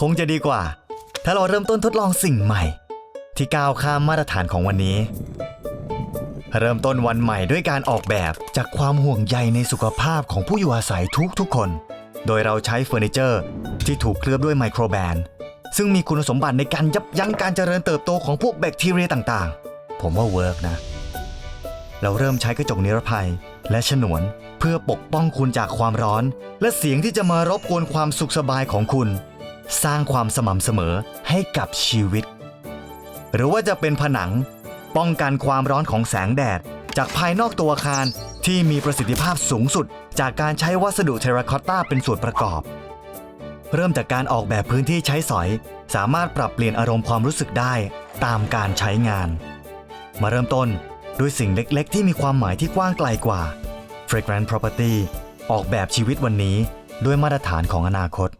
คงจะดีกว่า ถ้าเราเริ่มต้นทดลองสิ่งใหม่ ที่ก้าวข้ามมาตรฐานของวันนี้ เริ่มต้นวันใหม่ด้วยการออกแบบจากความห่วงใยในสุขภาพของผู้อยู่อาศัยทุกๆคน โดยเราใช้เฟอร์นิเจอร์ที่ถูกเคลือบด้วยไมโครแบนซึ่งมีคุณสมบัติในการยับยั้งการเจริญเติบโตของพวกแบคทีเรียต่างๆ ผมว่าเวิร์กนะ เราเริ่มใช้กระจกนิรภัยและฉนวนเพื่อปกป้องคุณจากความร้อน และเสียงที่จะมารบกวนความสุขสบายของคุณ สร้างความสม่ำเสมอให้กับชีวิต หรือว่าจะเป็นผนังป้องกันความร้อนของแสงแดด จากภายนอกตัวอาคารที่มีประสิทธิภาพสูงสุด จากการใช้วัสดุเทราคอตตาเป็นส่วนประกอบ เริ่มจากการออกแบบพื้นที่ใช้สอย สามารถปรับเปลี่ยนอารมณ์ความรู้สึกได้ตามการใช้งาน มาเริ่มต้นด้วยสิ่งเล็กๆ ที่มีความหมายที่กว้างไกลกว่า Fragrant Property ออกแบบชีวิตวันนี้ด้วยมาตรฐานของอนาคต